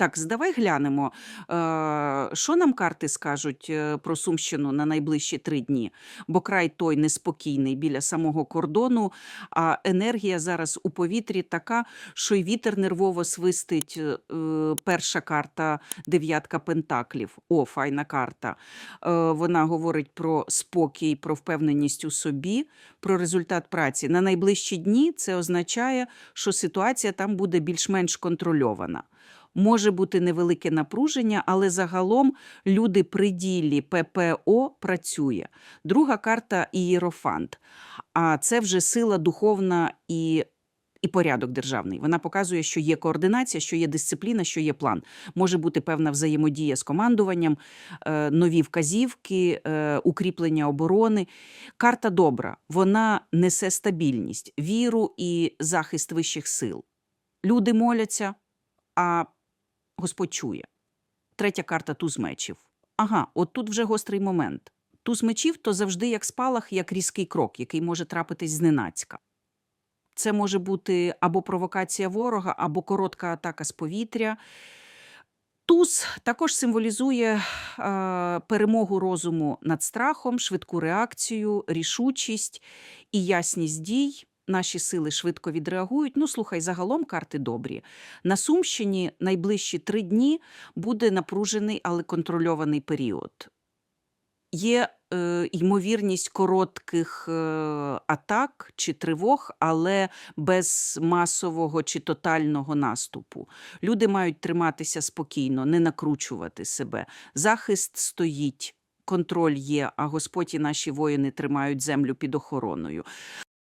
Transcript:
Так, здавай глянемо, е, що нам карти скажуть е, про Сумщину на найближчі три дні. Бо край той неспокійний біля самого кордону, а енергія зараз у повітрі така, що й вітер нервово свистить. Е, перша карта дев'ятка пентаклів. О, файна карта. Вона говорить про спокій, про впевненість у собі, про результат праці. На найближчі дні це означає, що ситуація там буде більш-менш контрольована. Може бути невелике напруження, але загалом люди при ділі ППО працює. Друга карта ієрофант. А це вже сила духовна і. І порядок державний. Вона показує, що є координація, що є дисципліна, що є план. Може бути певна взаємодія з командуванням, е, нові вказівки, е, укріплення оборони. Карта добра, вона несе стабільність, віру і захист вищих сил. Люди моляться, а Господь чує. Третя карта туз мечів. Ага, от тут вже гострий момент. Туз мечів то завжди як спалах, як різкий крок, який може трапитись зненацька. Це може бути або провокація ворога, або коротка атака з повітря. Туз також символізує е, перемогу розуму над страхом, швидку реакцію, рішучість і ясність дій. Наші сили швидко відреагують. Ну, слухай, загалом карти добрі. На Сумщині найближчі три дні буде напружений, але контрольований період. Є е, ймовірність коротких е, атак чи тривог, але без масового чи тотального наступу. Люди мають триматися спокійно, не накручувати себе. Захист стоїть, контроль є, а Господь і наші воїни тримають землю під охороною.